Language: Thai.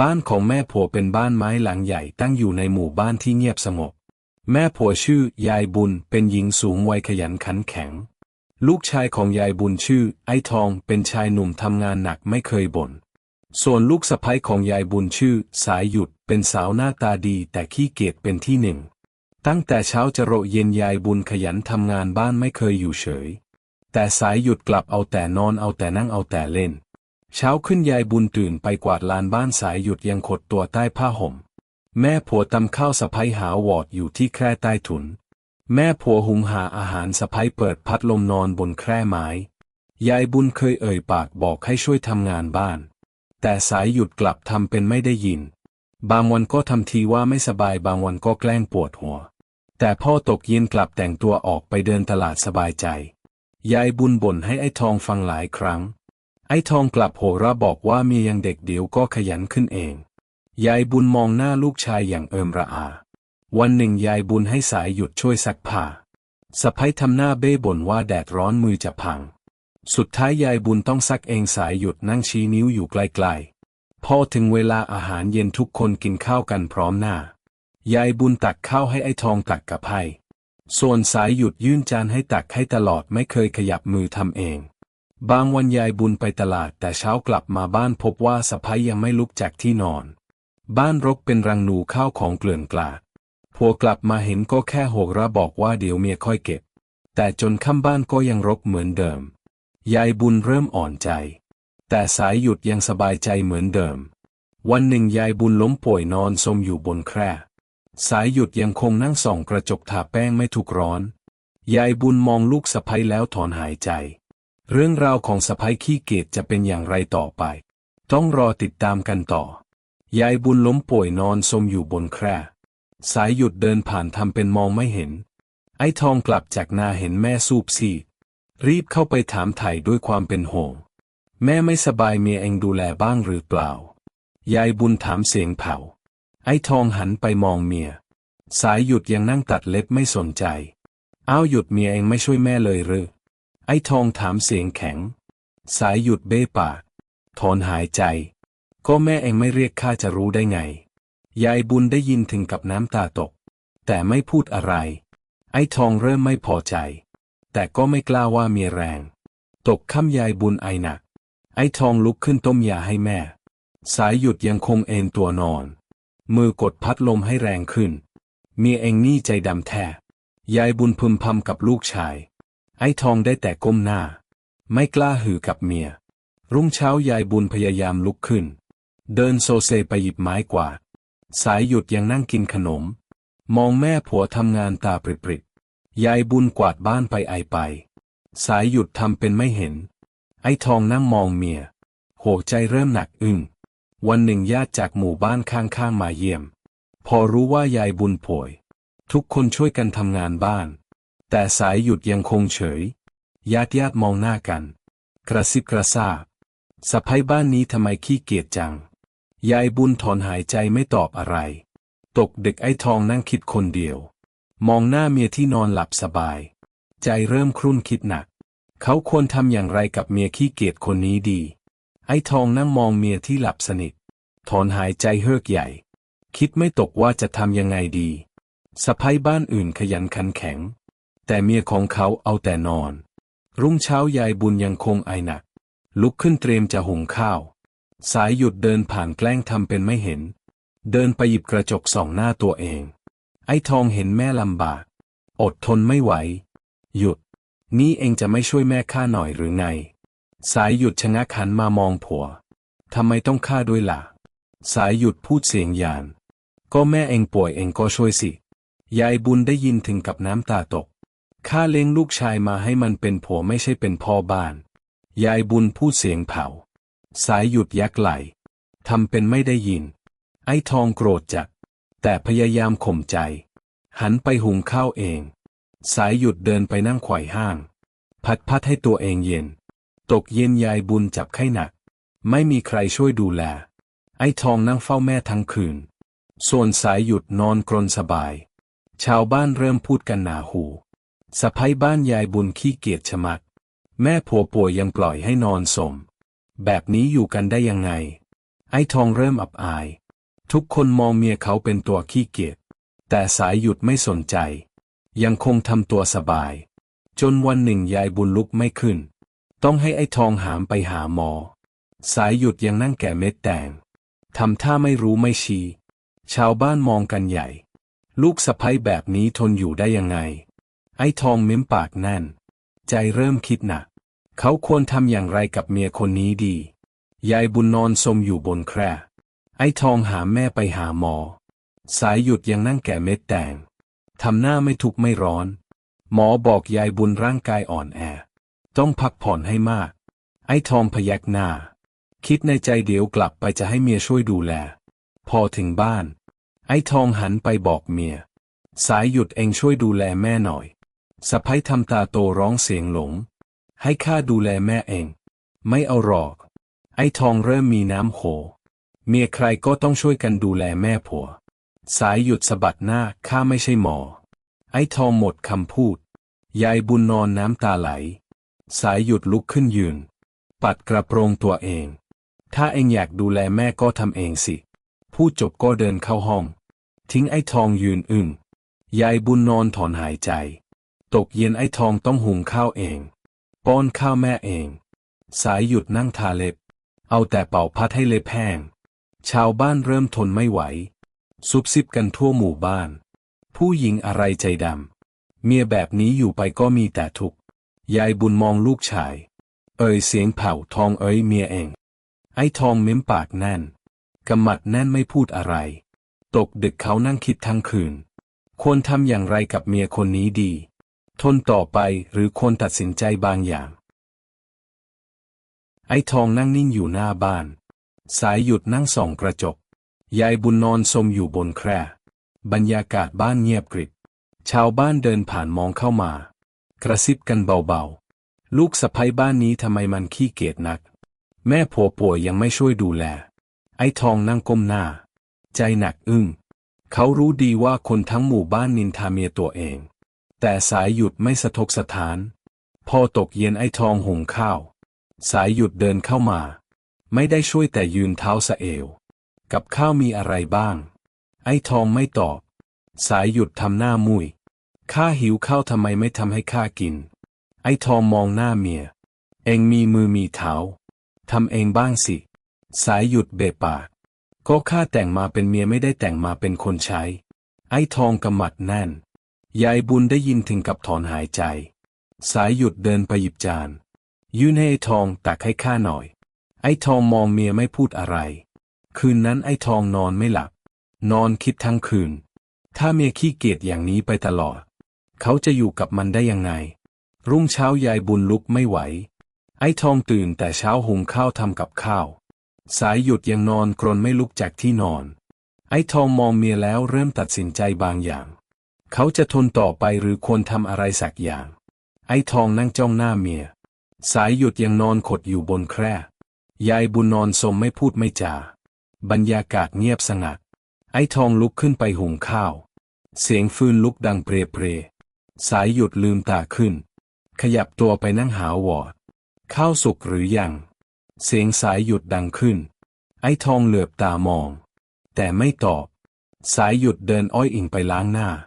บ้านของแม่ผัวเป็นบ้านไม้หลังใหญ่ตั้งอยู่ในหมู่บ้านที่เงียบสงบ แม่ผัวชื่อยายบุญเป็นหญิงสูงวัยขยันขันแข็ง ลูกชายของยายบุญชื่อ ไอ้ทองเป็นชายหนุ่มทำงานหนักไม่เคยบ่น ส่วนลูกสะใภ้ของยายบุญชื่อ สายหยุดเป็นสาวหน้าตาดีแต่ขี้เกียจเป็นที่หนึ่ง ตั้งแต่เช้าจะโระเย็นยายบุญขยันทำงานบ้านไม่เคยอยู่เฉย แต่สายหยุดกลับเอาแต่นอนเอาแต่นั่งเอาแต่เล่น เช้าขึ้นยายบุญตื่นไปกวาดลานบ้านสายหยุดยังขดตัวใต้ผ้าห่ม แม่ผัวตำข้าวสะพ้ยหาวอดอยู่ที่แคร่ใต้ถุน แม่ผัวหุงหาอาหารสะพ้ยเปิดพัดลมนอนบนแคร่ไม้ ยายบุญเคยเอ่ยปากบอกให้ช่วยทำงานบ้าน แต่สายหยุดกลับทำเป็นไม่ได้ยิน บางวันก็ทำทีว่าไม่สบายบางวันก็แกล้งปวดหัว แต่พ่อตกเย็นกลับแต่งตัวออกไปเดินตลาดสบายใจ ยายบุญบ่นให้ไอ้ทองฟังหลายครั้ง ไอ้ทองกลับโหระบอกว่าเมียยังเด็กเดี๋ยวก็ขยันขึ้นเอง ยายบุญมองหน้าลูกชายอย่างเอิมระอา วันหนึ่งยายบุญให้สายหยุดช่วยซักผ้าสะพ้ยทำหน้าเบ้บ่นว่าแดดร้อนมือจะพัง สุดท้ายยายบุญต้องซักเองสายหยุดนั่งชี้นิ้วอยู่ไกลๆ พอถึงเวลาอาหารเย็นทุกคนกินข้าวกันพร้อมหน้า ยายบุญตักข้าวให้ไอ้ทองตักกับให้ส่วนสายหยุดยื่นจานให้ตักให้ตลอดไม่เคยขยับมือทำเอง บางวันยายบุญไปตลาดแต่เช้ากลับมาบ้านพบว่าสะพ้ยยังไม่ลุกจากที่นอน บ้านรกเป็นรังหนูข้าวของเกลื่อนกลาดผัวกลับมาเห็นก็แค่โหระบอกว่าเดี๋ยวเมียค่อยเก็บ แต่จนค่ำบ้านก็ยังรกเหมือนเดิม ยายบุญเริ่มอ่อนใจ แต่สายหยุดยังสบายใจเหมือนเดิม วันหนึ่งยายบุญล้มป่วยนอนสมอยู่บนแคร่สายหยุดยังคงนั่งส่องกระจกทาแป้งไม่ถูกร้อน ยายบุญมองลูกสะพ้ยแล้วถอนหายใจ เรื่องราวของสะพ้ยขี้เกียจจะเป็นอย่างไรต่อไป ต้องรอติดตามกันต่อ ยายบุญล้มป่วยนอนสมอยู่บนแคร่ สายหยุดเดินผ่านทำเป็นมองไม่เห็น ไอ้ทองกลับจากนาเห็นแม่สูบซีดรีบเข้าไปถามไถ่ด้วยความเป็นห่วง แม่ไม่สบายเมียเองดูแลบ้างหรือเปล่า ยายบุญถามเสียงเผา ไอ้ทองหันไปมองเมีย สายหยุดยังนั่งตัดเล็บไม่สนใจ อ้าวหยุดเมียเองไม่ช่วยแม่เลยหรือ ไอ้ทองถามเสียงแข็ง สายหยุดเบ้ปากถอนหายใจ ก็แม่เองไม่เรียกข้าจะรู้ได้ไง ยายบุญได้ยินถึงกับน้ำตาตก แต่ไม่พูดอะไร ไอ้ทองเริ่มไม่พอใจ แต่ก็ไม่กล้าว่าเมียแรง ตกค่ำยายบุญไอหนัก ไอ้ทองลุกขึ้นต้มยาให้แม่ สายหยุดยังคงเอนตัวนอน มือกดพัดลมให้แรงขึ้น เมียเองนี่ใจดำแท้ ยายบุญพึมพำกับลูกชาย ไอ้ทองได้แต่ก้มหน้า ไม่กล้าหือกับเมีย รุ่งเช้ายายบุญพยายามลุกขึ้น เดินโซเซไปหยิบไม้กวาด สายหยุดยังนั่งกินขนม มองแม่ผัวทำงานตาปริบๆยายบุญกวาดบ้านไปไอไป สายหยุดทำเป็นไม่เห็น ไอ้ทองนั่งมองเมียโหใจเริ่มหนักอึ้งวันหนึ่งญาติจากหมู่บ้านข้างๆมาเยี่ยม พอรู้ว่ายายบุญป่วย ทุกคนช่วยกันทำงานบ้าน แต่สายหยุดยังคงเฉย ญาติญาติมองหน้ากัน กระซิบกระซาบสะพ้ยบ้านนี้ทำไมขี้เกียจจัง ยายบุญถอนหายใจไม่ตอบอะไร ตกเดึกไอ้ทองนั่งคิดคนเดียว มองหน้าเมียที่นอนหลับสบาย ใจเริ่มครุ่นคิดหนัก เขาควรทำอย่างไรกับเมียขี้เกียจคนนี้ดี ไอ้ทองนั่งมองเมียที่หลับสนิท ถอนหายใจเฮือกใหญ่ คิดไม่ตกว่าจะทำยังไงดีสะพ้ยบ้านอื่นขยันขันแข็ง แต่เมียของเขาเอาแต่นอน รุ่งเช้ายายบุญยังคงไอหนัก ลุกขึ้นเตรียมจะหุงข้าว สายหยุดเดินผ่านแกล้งทำเป็นไม่เห็น เดินไปหยิบกระจกส่องหน้าตัวเอง ไอ้ทองเห็นแม่ลำบาก อดทนไม่ไหว หยุด นี่เองจะไม่ช่วยแม่ข้าหน่อยหรือไง สายหยุดชะงักหันมามองผัวทำไมต้องฆ่าด้วยล่ะ สายหยุดพูดเสียงยาน ก็แม่เองป่วยเองก็ช่วยสิ ยายบุญได้ยินถึงกับน้ำตาตก ข้าเลี้ยงลูกชายมาให้มันเป็นผัวไม่ใช่เป็นพ่อบ้าน ยายบุญพูดเสียงเผา สายหยุดยักไหลทำเป็นไม่ได้ยิน ไอ้ทองโกรธจัดแต่พยายามข่มใจ หันไปหุงข้าวเอง สายหยุดเดินไปนั่งไขว่ห้าง พัดพัดให้ตัวเองเย็น ตกเย็นยายบุญจับไข้หนัก ไม่มีใครช่วยดูแล ไอ้ทองนั่งเฝ้าแม่ทั้งคืน ส่วนสายหยุดนอนกรนสบาย ชาวบ้านเริ่มพูดกันหนาหู สะพ้ยบ้านยายบุญขี้เกียจชะมัด แม่ผัวป่วยยังปล่อยให้นอนสม แบบนี้อยู่กันได้ยังไง ไอ้ทองเริ่มอับอาย ทุกคนมองเมียเขาเป็นตัวขี้เกียจ แต่สายหยุดไม่สนใจ ยังคงทำตัวสบาย จนวันหนึ่งยายบุญลุกไม่ขึ้น ต้องให้ไอ้ทองหามไปหาหมอ สายหยุดยังนั่งแก่เม็ดแตงทำท่าไม่รู้ไม่ชี้ ชาวบ้านมองกันใหญ่ ลูกสะใภ้แบบนี้ทนอยู่ได้ยังไง ไอ้ทองเม้มปากแน่น ใจเริ่มคิดหนัก เขาควรทำอย่างไรกับเมียคนนี้ดี ยายบุญนอนสมอยู่บนแคร่ไอ้ทองหาแม่ไปหาหมอ สายหยุดยังนั่งแก่เม็ดแตงทำหน้าไม่ทุกข์ไม่ร้อน หมอบอกยายบุญร่างกายอ่อนแอ ต้องพักผ่อนให้มาก ไอ้ทองพยักหน้า คิดในใจเดี๋ยวกลับไปจะให้เมียช่วยดูแล พอถึงบ้าน ไอ้ทองหันไปบอกเมีย สายหยุดเองช่วยดูแลแม่หน่อย สะพ้ยทำตาโตร้องเสียงหลง ให้ข้าดูแลแม่เอง ไม่เอาหรอก ไอ้ทองเริ่มมีน้ำโห เมียใครก็ต้องช่วยกันดูแลแม่ผัว สายหยุดสะบัดหน้าข้าไม่ใช่หมอ ไอ้ทองหมดคำพูด ยายบุญนอนน้ำตาไหล สายหยุดลุกขึ้นยืน ปัดกระโปรงตัวเอง ถ้าเองอยากดูแลแม่ก็ทำเองสิ พูดจบก็เดินเข้าห้อง ทิ้งไอ้ทองยืนอึ้งยายบุญนอนถอนหายใจ ตกเย็นไอ้ทองต้องหุงข้าวเอง ป้อนข้าวแม่เอง สายหยุดนั่งทาเล็บ เอาแต่เป่าพัดให้เล็บแห้ง ชาวบ้านเริ่มทนไม่ไหว ซุบซิบกันทั่วหมู่บ้าน ผู้หญิงอะไรใจดำ เมียแบบนี้อยู่ไปก็มีแต่ทุกข์ ยายบุญมองลูกชาย เอ่ยเสียงเผ่าทองเอ้ยเมียเอง ไอ้ทองเม้มปากแน่น กำมัดแน่นไม่พูดอะไร ตกดึกเขานั่งคิดทั้งคืน ควรทำอย่างไรกับเมียคนนี้ดี ทนต่อไปหรือควรตัดสินใจบางอย่าง ไอ้ทองนั่งนิ่งอยู่หน้าบ้าน สายหยุดนั่งส่องกระจก ยายบุญนอนสมอยู่บนแคร่บรรยากาศบ้านเงียบกริบ ชาวบ้านเดินผ่านมองเข้ามา กระซิบกันเบาๆ ลูกสะใภ้บ้านนี้ทำไมมันขี้เกียจนัก แม่ผัวป่วยยังไม่ช่วยดูแล ไอ้ทองนั่งก้มหน้า ใจหนักอึ้ง เขารู้ดีว่าคนทั้งหมู่บ้านนินทาเมียตัวเอง แต่สายหยุดไม่สะทกสถาน พอตกเย็นไอ้ทองหุงข้าว สายหยุดเดินเข้ามา ไม่ได้ช่วยแต่ยืนเท้าสะเอว กับข้าวมีอะไรบ้าง ไอ้ทองไม่ตอบ สายหยุดทำหน้ามุยข้าหิวข้าวทำไมไม่ทำให้ข้ากิน ไอ้ทองมองหน้าเมีย เองมีมือมีเท้าทำเองบ้างสิ สายหยุดเบะปาก ก็ข้าแต่งมาเป็นเมียไม่ได้แต่งมาเป็นคนใช้ ไอ้ทองกำมัดแน่น ยายบุญได้ยินถึงกับถอนหายใจ สายหยุดเดินไปหยิบจาน ยื่นให้ไอ้ทองตักให้ข้าหน่อย ไอ้ทองมองเมียไม่พูดอะไร คืนนั้นไอ้ทองนอนไม่หลับ นอนคิดทั้งคืน ถ้าเมียขี้เกียจอย่างนี้ไปตลอด เขาจะอยู่กับมันได้ยังไง รุ่งเช้ายายบุญลุกไม่ไหว ไอ้ทองตื่นแต่เช้าหุงข้าวทำกับข้าว สายหยุดยังนอนกรนไม่ลุกจากที่นอน ไอ้ทองมองเมียแล้วเริ่มตัดสินใจบางอย่าง เขาจะทนต่อไปหรือควรทำอะไรสักอย่าง ไอ้ทองนั่งจ้องหน้าเมีย สายหยุดยังนอนขดอยู่บนแคร่ ยายบุญนอนสมไม่พูดไม่จา บรรยากาศเงียบสงัด ไอ้ทองลุกขึ้นไปหุงข้าว เสียงฟืนลุกดังเปรเปรสายหยุดลืมตาขึ้น ขยับตัวไปนั่งหาวอด ข้าวสุกหรือยัง เสียงสายหยุดดังขึ้น ไอ้ทองเหลือบตามอง แต่ไม่ตอบ สายหยุดเดินอ้อยอิงไปล้างหน้า